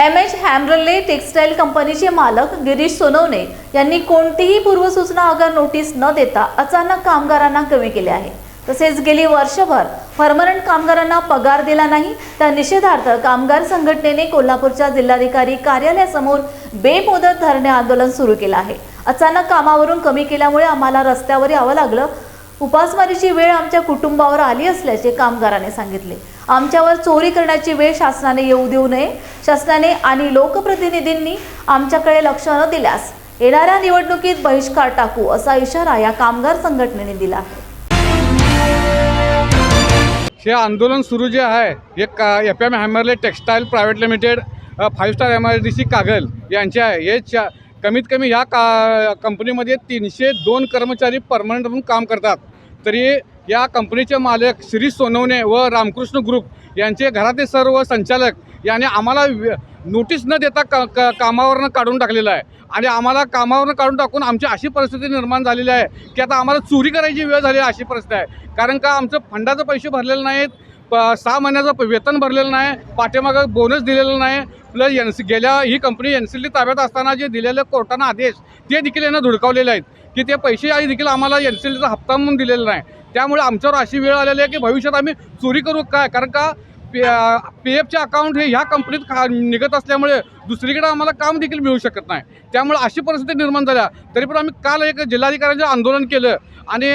M H हॅमरले textile कंपनीचे मालक गिरीश सोनवणे यांनी कोणतीही पूर्वसूचना अगर नोटीस न देता अचानक कामगारांना कमी केले आहे. तसेच गेली वर्षभर परमनंट कामगारांना पगार दिला नाही त्या निषेधार्थ कामगार संघटनेने कोल्हापूरच्या जिल्हाधिकारी कार्यालयासमोर बेमुदत धरणे आंदोलन सुरू केलं आहे. अचानक कामावरून कमी केल्यामुळे आम्हाला रस्त्यावर यावं लागलं. उपासमारीची वेळ आमच्या कुटुंबावर आली असल्याचे कामगाराने सांगितले. आमच्यावर चोरी करण्याची वेळ शासनाने येऊ देऊ नये. शासनाने आणि लोकप्रतिनिधींनी आमच्याकडे लक्ष न दिल्यास येणाऱ्या निवडणुकीत बहिष्कार टाकू असा इशारा या कामगार संघटनेने दिला आहे. हे आंदोलन सुरू जे आहे हे का F M Hammerle textile private limited five star M R D C Kagal यांचे आहे. हे चा कमीत कमी ह्या का कंपनीमध्ये तीनशे दोन कर्मचारी परमनंट म्हणून काम करतात. तरी या कंपनीचे मालक श्री सोनवणे व रामकृष्ण ग्रुप यांचे घरातील सर्व संचालक यांनी आम्हाला व्य- नोटीस न देता क क कामावरनं काढून टाकलेलं आहे. आणि आम्हाला कामावरनं काढून टाकून आमची अशी परिस्थिती निर्माण झालेली आहे की आता आम्हाला चोरी करायची वेळ झाली आहे अशी परिस्थिती आहे. कारण का आमचं फंडाचं पैसे भरलेले नाहीत. प सहा महिन्याचं प- वेतन भरलेलं नाही पाठीमागं बोनस दिलेलं नाही प्लस एन सी गेल्या ही कंपनी एन सी डी ताब्यात असताना जे दिलेले कोर्टानं आदेश ते देखील यांना धुडकावलेले आहेत. की ते पैसे आणि देखील आम्हाला एन सी डीचा हप्ता म्हणून दिलेला नाही. त्यामुळे आमच्यावर अशी वेळ आलेली आहे की भविष्यात आम्ही चोरी करू काय? कारण का पी पी एफचे अकाउंट हे ह्या कंपनीत खा निघत असल्यामुळे दुसरीकडे आम्हाला काम देखील मिळू शकत नाही. त्यामुळे अशी परिस्थिती निर्माण झाल्या. तरी पण आम्ही काल एक जिल्हाधिकाऱ्यांचं आंदोलन केलं. आणि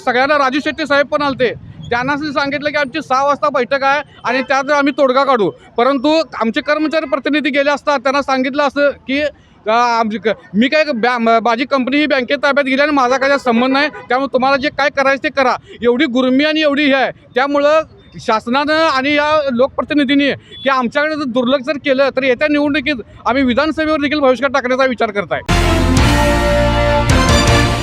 सगळ्यांना राजू शेट्टी साहेब पण आलते. त्यांना सांगितलं की आमची सहा वाजता बैठक आहे आणि त्यात आम्ही तोडगा काढू. परंतु आमचे कर्मचारी प्रतिनिधी गेले असता त्यांना सांगितलं असं की आमची क- मी काय बॅ माझी कंपनी ही बँकेत ताब्यात गेली आणि माझा काय संबंध नाही. त्यामुळे तुम्हाला जे काय करायचं ते करा. एवढी गुरमी आणि एवढी हे आहे. त्यामुळं शासनानं आणि या लोकप्रतिनिधींनी की आमच्याकडे जर दुर्लक्ष जर केलं तर येत्या निवडणुकीत आम्ही विधानसभेवर देखील भविष्यात टाकण्याचा विचार करत आहे